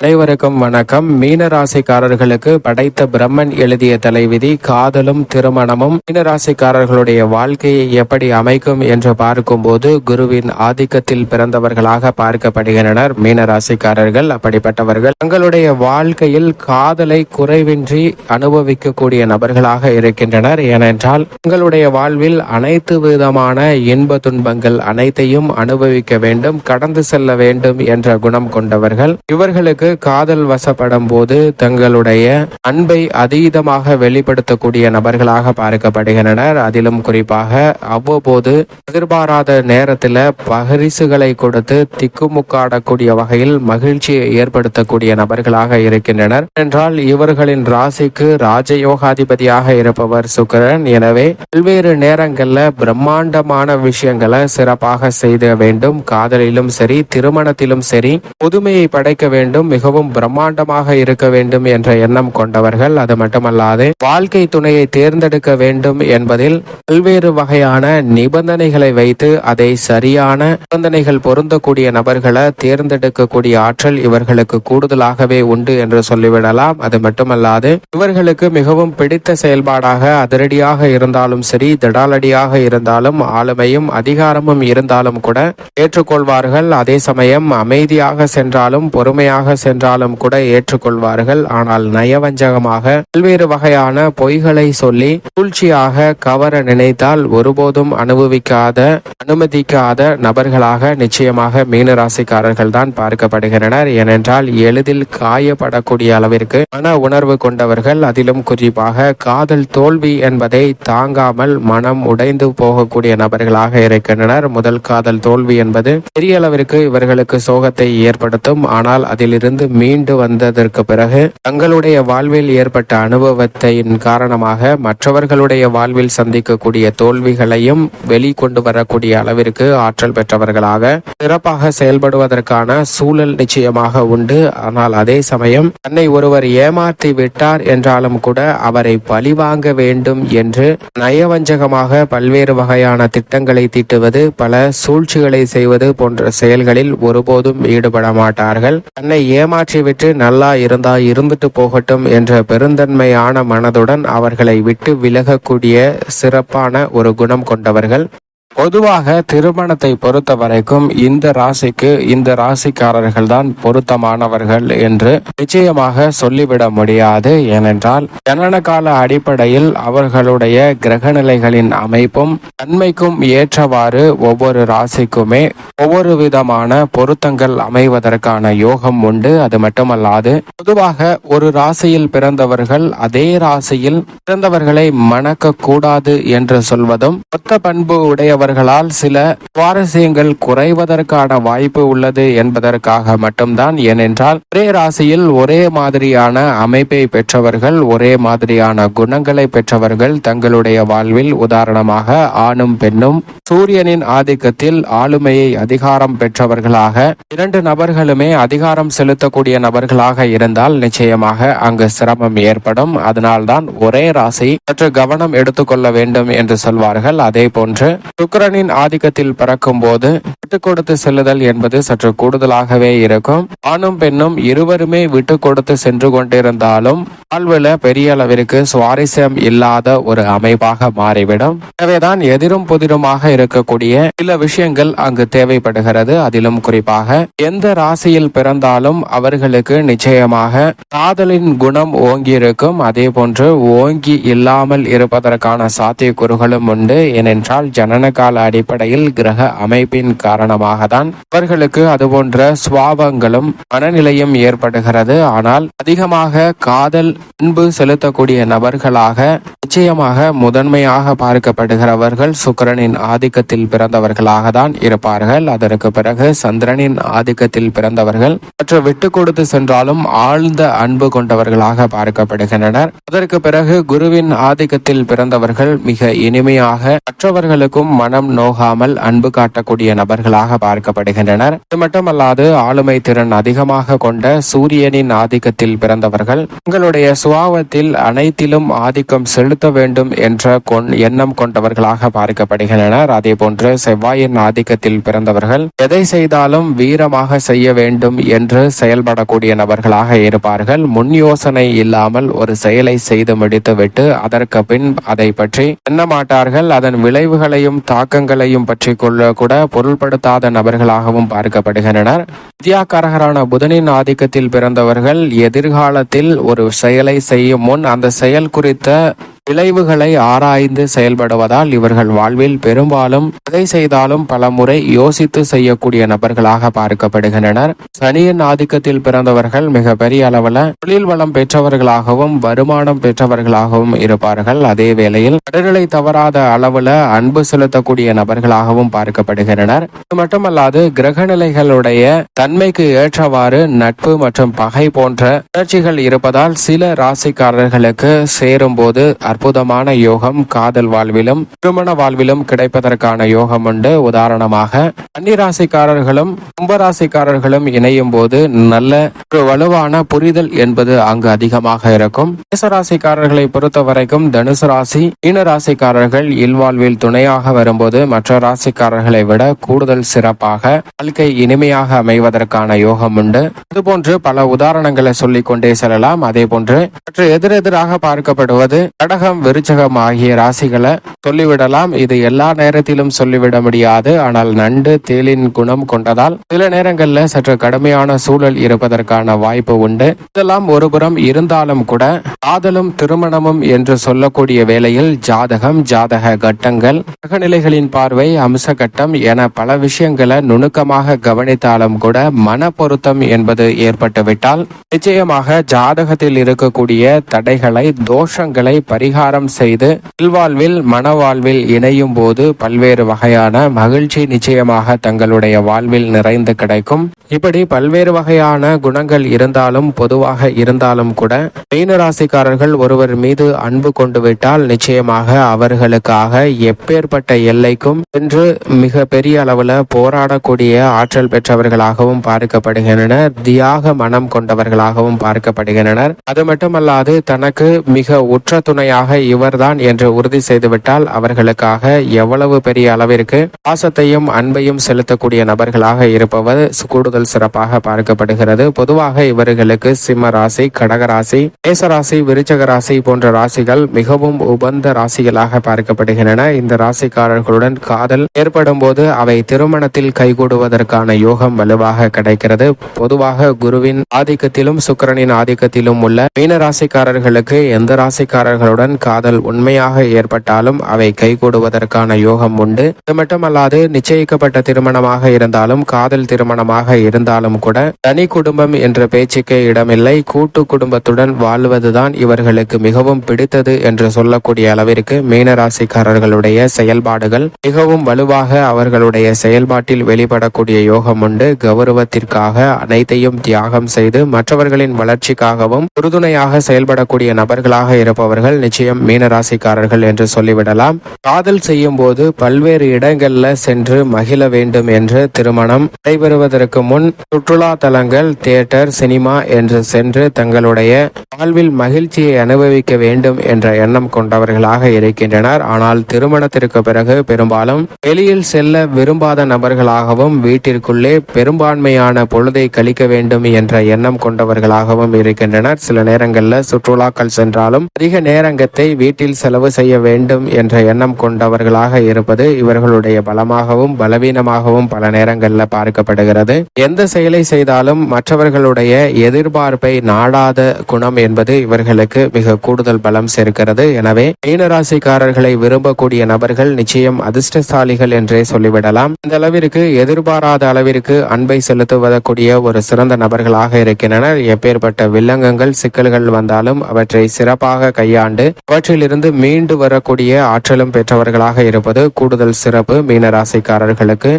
அனைவருக்கும் வணக்கம். மீனராசிக்காரர்களுக்கு படைத்த பிரம்மன் எழுதிய தலைவிதி காதலும் திருமணமும் மீனராசிக்காரர்களுடைய வாழ்க்கையை எப்படி அமைக்கும் என்று பார்க்கும்போது குருவின் ஆதிக்கத்தில் பிறந்தவர்களாக பார்க்கப்படுகின்றனர். மீனராசிக்காரர்கள் அப்படிப்பட்டவர்கள். தங்களுடைய வாழ்க்கையில் காதலை குறைவின்றி அனுபவிக்கக்கூடிய நபர்களாக இருக்கின்றனர். ஏனென்றால் தங்களுடைய வாழ்வில் அனைத்து விதமான இன்ப துன்பங்கள் அனைத்தையும் அனுபவிக்க வேண்டும் கடந்து செல்ல வேண்டும் என்ற குணம் கொண்டவர்கள். இவர்களுக்கு காதல் வசப்படும் போது தங்களுடைய அன்பை அதீதமாக வெளிப்படுத்தக்கூடிய நபர்களாக பார்க்கப்படுகின்றனர். அதிலும் குறிப்பாக அவ்வப்போது எதிர்பாராத நேரத்தில் பரிசுகளை கொடுத்து திக்குமுக்காடக்கூடிய வகையில் மகிழ்ச்சியை ஏற்படுத்தக்கூடிய நபர்களாக இருக்கின்றனர். என்றால் இவர்களின் ராசிக்கு ராஜயோகாதிபதியாக இருப்பவர் சுக்கிரன். எனவே பல்வேறு நேரங்களில் பிரம்மாண்டமான விஷயங்களை சிறப்பாக செய்த வேண்டும். காதலிலும் சரி திருமணத்திலும் சரி புதுமையை படைக்க வேண்டும் மிகவும் பிரம்மாண்டமாக இருக்க வேண்டும் என்ற எண்ணம் கொண்டவர்கள் அது மட்டுமல்லாது வாழ்க்கை துணையை தேர்ந்தெடுக்க வேண்டும் என்பதில் பல்வேறு வகையான நிபந்தனைகளை வைத்து அதை சரியான நிபந்தனைகள் பொருந்தக்கூடிய நபர்களை தேர்ந்தெடுக்கக்கூடிய ஆற்றல் இவர்களுக்கு கூடுதலாகவே உண்டு என்று சொல்லிவிடலாம். அது மட்டுமல்லாது இவர்களுக்கு மிகவும் பிடித்த செயல்பாடாக அதிரடியாக இருந்தாலும் சரி திடாலடியாக இருந்தாலும் ஆளுமையும் அதிகாரமும் இருந்தாலும் கூட ஏற்றுக்கொள்வார்கள். அதே சமயம் அமைதியாக சென்றாலும் பொறுமையாக சென்றாலும் கூட ஏற்றுக்கொள்வார்கள். ஆனால் நயவஞ்சகமாக பல்வேறு வகையான பொய்களை சொல்லி சூழ்ச்சியாக கவர நினைத்தால் ஒருபோதும் அனுபவிக்காத அனுமதிக்காத நபர்களாக நிச்சயமாக மீனராசிக்காரர்கள் தான் பார்க்கப்படுகின்றனர். ஏனென்றால் எளிதில் காயப்படக்கூடிய அளவிற்கு மன உணர்வு கொண்டவர்கள் அதிலும் குறிப்பாக காதல் தோல்வி என்பதை தாங்காமல் மனம் உடைந்து போகக்கூடிய நபர்களாக இருக்கின்றனர். முதல் காதல் தோல்வி என்பது பெரிய அளவிற்கு இவர்களுக்கு சோகத்தை ஏற்படுத்தும். ஆனால் அதிலிருந்து மீண்டு வந்ததற்கு பிறகு தங்களுடைய வாழ்வில் ஏற்பட்ட அனுபவத்தின் காரணமாக மற்றவர்களுடைய வாழ்வில் சந்திக்கக்கூடிய தோல்விகளையும் வெளிக்கொண்டு வரக்கூடிய அளவிற்கு ஆற்றல் பெற்றவர்களாக சிறப்பாக செயல்படுவதற்கான சூழல் நிச்சயமாக உண்டு. ஆனால் அதே சமயம் தன்னை ஒருவர் ஏமாற்றி விட்டார் என்றாலும் கூட அவரை பழிவாங்க வேண்டும் என்று நயவஞ்சகமாக பல்வேறு வகையான திட்டங்களை தீட்டுவது பல சூழ்ச்சிகளை செய்வது போன்ற செயல்களில் ஒருபோதும் ஈடுபட மாட்டார்கள். தன்னை ஏமாற்றிவிட்டு நல்லா இருந்தா இருந்துட்டு போகட்டும் என்ற பெருந்தன்மையான மனதுடன் அவர்களை விட்டு விலகக்கூடிய சிறப்பான ஒரு குணம் கொண்டவர்கள். பொதுவாக திருமணத்தை பொறுத்த வரைக்கும் இந்த ராசிக்கு இந்த ராசிக்காரர்கள் தான் பொருத்தமானவர்கள் என்று நிச்சயமாக சொல்லிவிட முடியாது. ஏனென்றால் ஜனன கால அடிப்படையில் அவர்களுடைய கிரகநிலைகளின் அமைப்பும் தன்மைக்கும் ஏற்றவாறு ஒவ்வொரு ராசிக்குமே ஒவ்வொரு விதமான பொருத்தங்கள் அமைவதற்கான யோகம் உண்டு. அது மட்டுமல்லாது பொதுவாக ஒரு ராசியில் பிறந்தவர்கள் அதே ராசியில் பிறந்தவர்களை மணக்க கூடாது என்று சொல்வதும் மொத்த பண்பு உடையவர் இருப்பவர்களால் சில சுவாரஸ்யங்கள் குறைவதற்கான வாய்ப்பு உள்ளது என்பதற்காக மட்டும்தான். ஏனென்றால் ஒரே ராசியில் ஒரே மாதிரியான அமைப்பை பெற்றவர்கள் ஒரே மாதிரியான குணங்களை பெற்றவர்கள் தங்களுடைய வாழ்வில் உதாரணமாக ஆணும் பெண்ணும் சூரியனின் ஆதிக்கத்தில் ஆளுமையை அதிகாரம் பெற்றவர்களாக இரண்டு நபர்களுமே அதிகாரம் செலுத்தக்கூடிய நபர்களாக இருந்தால் நிச்சயமாக அங்கு சிரமம் ஏற்படும். அதனால்தான் ஒரே ராசி சற்று கவனம் எடுத்துக்கொள்ள வேண்டும் என்று சொல்வார்கள். அதே போன்று சுக்கரனின் ஆதிக்கத்தில் பிறக்கும் போது விட்டு கொடுத்து செல்லுதல் என்பது சற்று கூடுதலாகவே இருக்கும். ஆணும் பெண்ணும் இருவருமே விட்டு கொடுத்து சென்று கொண்டிருந்தாலும் வாழ்வுல பெரிய அளவிற்கு சுவாரஸ்யம் இல்லாத ஒரு அமைப்பாக மாறிவிடும். எனவேதான் எதிரும் புதிருமாக இருக்கக்கூடிய சில விஷயங்கள் அங்கு தேவைப்படுகிறது. அதிலும் குறிப்பாக எந்த ராசியில் பிறந்தாலும் அவர்களுக்கு நிச்சயமாக காதலின் குணம் ஓங்கி இருக்கும் அதே போன்று ஓங்கி இல்லாமல் இருப்பதற்கான சாத்தியக்கூறுகளும் உண்டு. ஏனென்றால் ஜனன கால அடிப்படையில் கிரக அமைப்பின் காரணமாக தான் அவர்களுக்கு அதுபோன்ற சுவாபங்களும் மனநிலையும் ஏற்படுகிறது. ஆனால் அதிகமாக காதல் அன்பு செலுத்தக்கூடிய நபர்களாக நிச்சயமாக முதன்மையாக பார்க்கப்படுகிறவர்கள் சுக்கரனின் ஆதிக்கத்தில் பிறந்தவர்களாக தான் இருப்பார்கள். அதற்கு பிறகு சந்திரனின் ஆதிக்கத்தில் பிறந்தவர்கள் மற்ற விட்டு கொடுத்து சென்றாலும் ஆழ்ந்த அன்பு கொண்டவர்களாக பார்க்கப்படுகின்றனர். அதற்கு பிறகு குருவின் ஆதிக்கத்தில் பிறந்தவர்கள் மிக இனிமையாக மற்றவர்களுக்கும் மன மனம் நோகாமல் அன்பு காட்டக்கூடிய நபர்களாக பார்க்கப்படுகின்றனர். அது மட்டுமல்லாது ஆளுமை திறன் அதிகமாக கொண்ட சூரியனின் ஆதிக்கத்தில் பிறந்தவர்கள் உங்களுடைய சுவாவத்தில் அனைத்திலும் ஆதிக்கம் செலுத்த வேண்டும் என்ற எண்ணம் கொண்டவர்களாக பார்க்கப்படுகின்றனர். அதே போன்று செவ்வாயின் ஆதிக்கத்தில் பிறந்தவர்கள் எதை செய்தாலும் வீரமாக செய்ய வேண்டும் என்று செயல்படக்கூடிய நபர்களாக இருப்பார்கள். முன் யோசனை இல்லாமல் ஒரு செயலை செய்து முடித்துவிட்டு அதற்கு பின் அதை பற்றி எண்ண மாட்டார்கள். அதன் விளைவுகளையும் தாக்கங்களையும் பற்றி கொள்ள கூட பொருள்படுத்தாத நபர்களாகவும் பார்க்கப்படுகின்றனர். வித்யாகாரகரான புதனின் ஆதிக்கத்தில் பிறந்தவர்கள் எதிர்காலத்தில் ஒரு செயலை செய்யும் முன் அந்த செயல் குறித்த விளைவுகளை ஆராய்ந்து செயல்படுவதால் இவர்கள் வாழ்வில் பெரும்பாலும் எதை செய்தாலும் பல முறை யோசித்து செய்யக்கூடிய நபர்களாக பார்க்கப்படுகின்றனர். சனியின் ஆதிக்கத்தில் பிறந்தவர்கள் மிக பெரிய அளவில் தொழில் வளம் பெற்றவர்களாகவும் வருமானம் பெற்றவர்களாகவும் இருப்பார்கள். அதே வேளையில் கடல்களை தவறாத அளவுல அன்பு செலுத்தக்கூடிய நபர்களாகவும் பார்க்கப்படுகின்றனர். இது மட்டுமல்லாது கிரகநிலைகளுடைய தன்மைக்கு ஏற்றவாறு நட்பு மற்றும் பகை போன்ற உணர்ச்சிகள் இருப்பதால் சில ராசிக்காரர்களுக்கு சேரும் போது அற்புதமான யோகம் காதல் வாழ்விலும் திருமண வாழ்விலும் கிடைப்பதற்கான யோகம் உண்டு. உதாரணமாக கன்னிராசிக்காரர்களும் கும்பராசிக்காரர்களும் இணையும் போது நல்ல ஒரு வலுவான புரிதல் என்பது அங்கு அதிகமாக இருக்கும். மேசராசிக்காரர்களை பொறுத்த வரைக்கும் தனுசு ராசி மீன ராசிக்காரர்கள் இல்வாழ்வில் துணையாக வரும்போது மற்ற ராசிக்காரர்களை விட கூடுதல் சிறப்பாக வாழ்க்கை இனிமையாக அமைவதற்கான யோகம் உண்டு. இதுபோன்று பல உதாரணங்களை சொல்லிக் கொண்டே செல்லலாம். அதே போன்று மற்ற எதிரெதிராக பார்க்கப்படுவது கடகம் விருச்சகம் ஆகிய ராசிகளை சொல்லிவிடலாம். இது எல்லா நேரத்திலும் சொல்லிவிட முடியாது. ஆனால் நண்டு தேலின் குணம் கொண்டதால் சில நேரங்களில் சற்று கடுமையான சூழல் இருப்பதற்கான வாய்ப்பு உண்டு. இதெல்லாம் ஒருபுறம் இருந்தாலும் கூட காதலும் திருமணமும் என்று சொல்லக்கூடிய வேளையில் ஜாதகம் ஜாதக கட்டங்கள் கிரகநிலைகளின் பார்வை அம்ச கட்டம் என பல விஷயங்களை நுணுக்கமாக கவனித்தாலும் கூட மன பொருத்தம் என்பது ஏற்பட்டுவிட்டால் நிச்சயமாக ஜாதகத்தில் இருக்கக்கூடிய தடைகளை தோஷங்களை பரிகாரம் செய்து இல்வாழ்வில் மனவாழ்வில் இணையும் போது பல்வேறு வகையான மகிழ்ச்சி நிச்சயமாக தங்களுடைய வாழ்வில் நிறைந்து கிடைக்கும். இப்படி பல்வேறு வகையான குணங்கள் இருந்தாலும் பொதுவாக இருந்தாலும் கூட மீன ராசிக்காரர்கள் ஒருவர் மீது அன்பு கொண்டு விட்டால் நிச்சயமாக அவர்களுக்காக எப்பேற்பட்ட எல்லைக்கும் என்று மிக பெரிய அளவுல போராடக்கூடிய ஆற்றல் பெற்றவர்களாகவும் பார்க்கப்படுகின்றனர். தியாக மனம் கொண்டவர்களாகவும் பார்க்கப்படுகின்றனர். அது மட்டுமல்லாது தனக்கு மிக உற்ற துணையாக இவர்தான் என்று உறுதி செய்துவிட்டால் அவர்களுக்காக எவ்வளவு பெரிய அளவிற்கு பாசத்தையும் அன்பையும் செலுத்தக்கூடிய நபர்களாக இருப்பவர் கூடுதல் சிறப்பாக பார்க்கப்படுகிறது. பொதுவாக இவர்களுக்கு சிம்ம ராசி கடக ராசி விருச்சக ராசி போன்ற ராசிகள் மிகவும் உபந்த ராசிகளாக பார்க்கப்படுகின்றன. இந்த ராசிக்காரர்களுடன் காதல் ஏற்படும் போது அவை திருமணத்தில் கைகூடுவதற்கான யோகம் வலுவாக கிடைக்கிறது. பொதுவாக குருவின் ஆதிக்கத்திலும் சுக்கிரனின் ஆதிக்கத்திலும் உள்ள மீன ராசிக்காரர்களுக்கு எந்த ராசிக்காரர்களுடன் காதல் உண்மையாக ஏற்பட்டாலும் அவை கைகூடுவதற்கான யோகம் உண்டு. இது மட்டுமல்லாது நிச்சயிக்கப்பட்ட திருமணமாக இருந்தாலும் காதல் திருமணமாக இருந்தாலும் கூட தனி குடும்பம் என்ற பேச்சுக்கே இடமில்லை. கூட்டு குடும்பத்துடன் வாழ்வதுதான் இவர்களுக்கு மிகவும் பிடித்தது என்று சொல்லக்கூடிய அளவிற்கு மீனராசிக்காரர்களுடைய செயல்பாடுகள் மிகவும் வலுவாக அவர்களுடைய செயல்பாட்டில் வெளிப்படக்கூடிய யோகம் உண்டு. கௌரவத்திற்காக அனைத்தையும் தியாகம் செய்து மற்றவர்களின் வளர்ச்சிக்காகவும் உறுதுணையாக செயல்படக்கூடிய நபர்களாக இருப்பவர்கள் நிச்சயம் மீனராசிக்காரர்கள் என்று சொல்லிவிடலாம். காதல் செய்யும் போது பல்வேறு இடங்கள்ல சென்று மகிழ வேண்டும் என்று திருமணம் நடைபெறுவதற்கு முன் சுற்றுலா தலங்கள் தியேட்டர் சினிமா என்று சென்று தங்களுடைய வாழ்வில் மகிழ்ச்சியை அனுபவிக்க வேண்டும் என்ற எண்ணம் கொண்டவர்களாக இருக்கின்றனர். ஆனால் திருமணத்திற்கு பிறகு பெரும்பாலும் வெளியில் செல்ல விரும்பாத நபர்களாகவும் வீட்டிற்குள்ளே பெரும்பான்மையான பொழுதை கழிக்க வேண்டும் என்ற எண்ணம் கொண்டவர்களாகவும் இருக்கின்றனர். சில நேரங்களில் சுற்றுலாக்கள் சென்றாலும் அதிக நேரங்கள் நேரங்கத்தை வீட்டில் செலவு செய்ய வேண்டும் என்ற எண்ணம் கொண்டவர்களாக இருப்பது இவர்களுடைய பலமாகவும் பலவீனமாகவும் பல நேரங்களில் பார்க்கப்படுகிறது. எந்த செயலை செய்தாலும் மற்றவர்களுடைய எதிர்பார்ப்பை நாடாத குணம் என்பது இவர்களுக்கு மிக கூடுதல் பலம் சேர்க்கிறது. எனவே மீனராசிக்காரர்களை விரும்பக்கூடிய நபர்கள் நிச்சயம் அதிர்ஷ்டசாலிகள் என்றே சொல்லிவிடலாம். இந்த அளவிற்கு எதிர்பாராத அளவிற்கு அன்பை செலுத்துவதற்குரிய ஒரு சிறந்த நபர்களாக இருக்கின்றனர். எப்பேற்பட்ட வில்லங்கங்கள் சிக்கல்கள் வந்தாலும் அவற்றை சிறப்பாக கையாண்டு அவற்றிலிருந்து மீண்டு வரக்கூடிய ஆற்றலும் பெற்றவர்களாக இருப்பது கூடுதல் சிறப்பு மீனராசிக்காரர்களுக்கு.